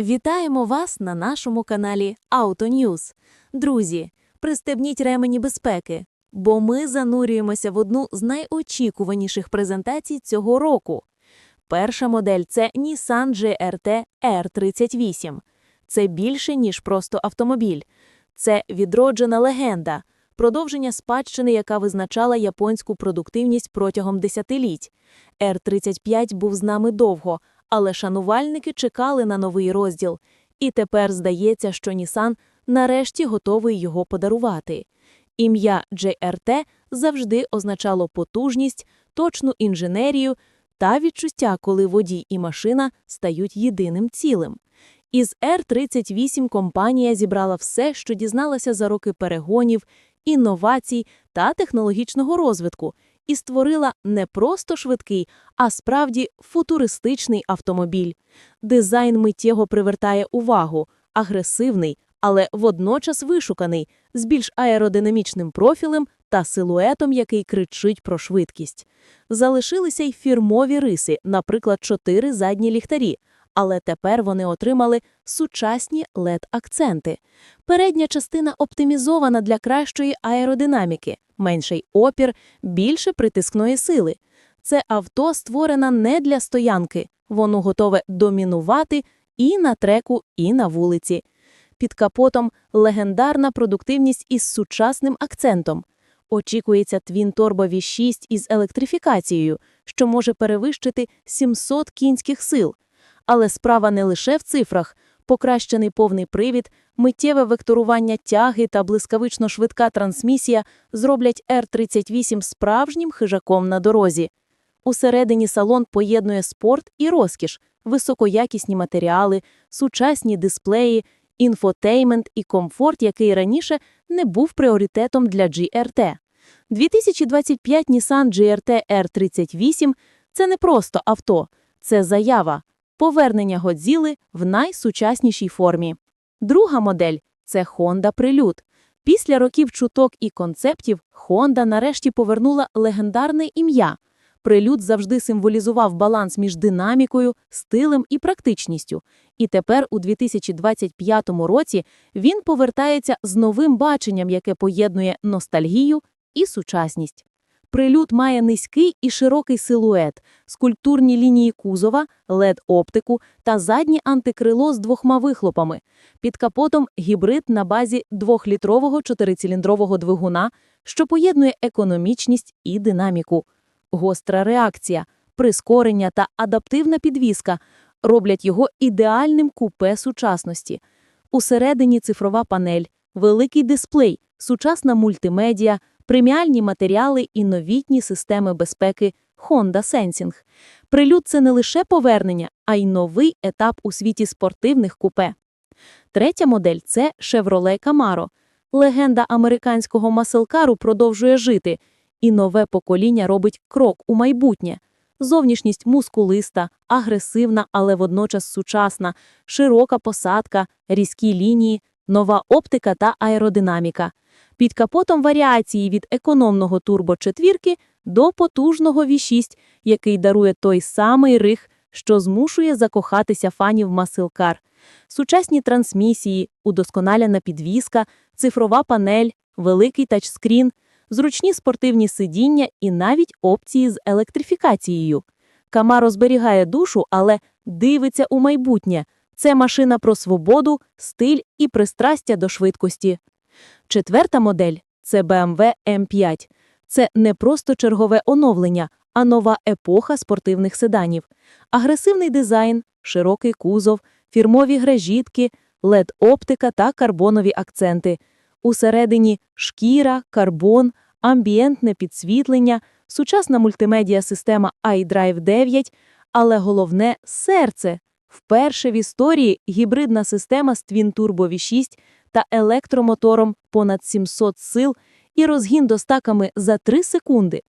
Вітаємо вас на нашому каналі AutoNews. Друзі, пристебніть ремені безпеки, бо ми занурюємося в одну з найочікуваніших презентацій цього року. Перша модель це Nissan GRT R38. Це більше, ніж просто автомобіль. Це відроджена легенда, продовження спадщини, яка визначала японську продуктивність протягом десятиліть. R35 був з нами довго, але шанувальники чекали на новий розділ. І тепер здається, що Nissan нарешті готовий його подарувати. Ім'я JRT завжди означало потужність, точну інженерію та відчуття, коли водій і машина стають єдиним цілим. Із R38 компанія зібрала все, що дізналася за роки перегонів, інновацій та технологічного розвитку, і створила не просто швидкий, а справді футуристичний автомобіль. Дизайн миттєво привертає увагу, агресивний, але водночас вишуканий, з більш аеродинамічним профілем та силуетом, який кричить про швидкість. Залишилися й фірмові риси, наприклад, чотири задні ліхтарі, але тепер вони отримали сучасні LED-акценти. Передня частина оптимізована для кращої аеродинаміки, менший опір, більше притискної сили. Це авто створено не для стоянки, воно готове домінувати і на треку, і на вулиці. Під капотом легендарна продуктивність із сучасним акцентом. Очікується Twin Turbo V6 із електрифікацією, що може перевищити 700 кінських сил. Але справа не лише в цифрах. Покращений повний привід, миттєве векторування тяги та блискавично швидка трансмісія зроблять R38 справжнім хижаком на дорозі. Усередині салон поєднує спорт і розкіш, високоякісні матеріали, сучасні дисплеї, інфотеймент і комфорт, який раніше не був пріоритетом для GRT. 2025 Nissan GRT R38 – це не просто авто, це заява, повернення Годзіли в найсучаснішій формі. Друга модель – це Honda Prelude. Після років чуток і концептів Honda нарешті повернула легендарне ім'я. Прилюд завжди символізував баланс між динамікою, стилем і практичністю. І тепер, у 2025 році, він повертається з новим баченням, яке поєднує ностальгію і сучасність. Прилюд має низький і широкий силует, скульптурні лінії кузова, LED-оптику та заднє антикрило з двохма вихлопами. Під капотом гібрид на базі двохлітрового чотирициліндрового двигуна, що поєднує економічність і динаміку. Гостра реакція, прискорення та адаптивна підвізка роблять його ідеальним купе сучасності. Усередині цифрова панель, великий дисплей, сучасна мультимедіа, преміальні матеріали і новітні системи безпеки Honda Sensing. Прилюд – це не лише повернення, а й новий етап у світі спортивних купе. Третя модель – це Chevrolet Camaro. Легенда американського маселкару продовжує жити, і нове покоління робить крок у майбутнє. Зовнішність мускулиста, агресивна, але водночас сучасна, широка посадка, різкі лінії, нова оптика та аеродинаміка. Під капотом варіації від економного турбо-четвірки до потужного V6, який дарує той самий рих, що змушує закохатися фанів масилкар. Сучасні трансмісії, удосконалена підвізка, цифрова панель, великий тачскрін, зручні спортивні сидіння і навіть опції з електрифікацією. Камаро зберігає душу, але дивиться у майбутнє. Це машина про свободу, стиль і пристрастя до швидкості. Четверта модель це BMW M5. Це не просто чергове оновлення, а нова епоха спортивних седанів. Агресивний дизайн, широкий кузов, фірмові гражітки, LED-оптика та карбонові акценти. Усередині шкіра, карбон, амбієнтне підсвітлення, сучасна мультимедіа-система iDrive 9, але головне – серце. Вперше в історії гібридна система з Twin Turbo V6 та електромотором понад 700 сил і розгін до стаками за 3 секунди.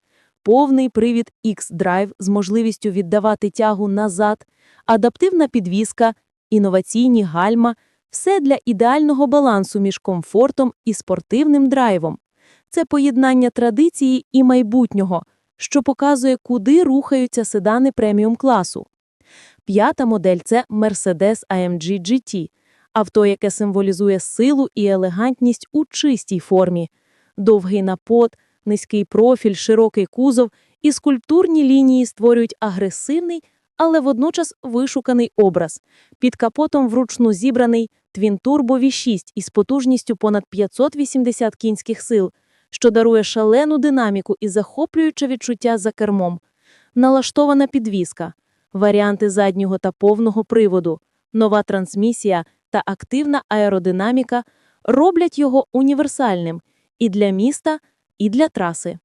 Повний привід X-Drive з можливістю віддавати тягу назад, адаптивна підвізка, інноваційні гальма – все для ідеального балансу між комфортом і спортивним драйвом. Це поєднання традиції і майбутнього, що показує, куди рухаються седани преміум класу. П'ята модель – це Mercedes AMG GT – авто, яке символізує силу і елегантність у чистій формі. Довгий напод, низький профіль, широкий кузов і скульптурні лінії створюють агресивний, але водночас вишуканий образ. Під капотом вручну зібраний Twin Turbo V6 із потужністю понад 580 кінських сил, що дарує шалену динаміку і захоплююче відчуття за кермом. Налаштована підвіска, варіанти заднього та повного приводу, нова трансмісія та активна аеродинаміка роблять його універсальним і для міста, і для траси.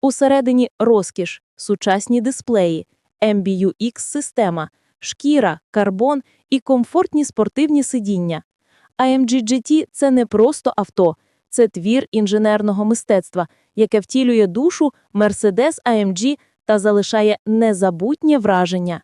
Усередині розкіш, сучасні дисплеї, MBUX-система, шкіра, карбон і комфортні спортивні сидіння. AMG GT – це не просто авто, це твір інженерного мистецтва, яке втілює душу Mercedes AMG та залишає незабутнє враження.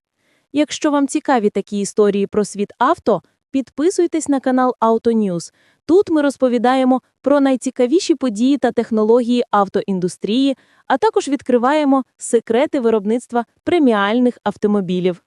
Якщо вам цікаві такі історії про світ авто, підписуйтесь на канал «Автоньюз». Тут ми розповідаємо про найцікавіші події та технології автоіндустрії, а також відкриваємо секрети виробництва преміальних автомобілів.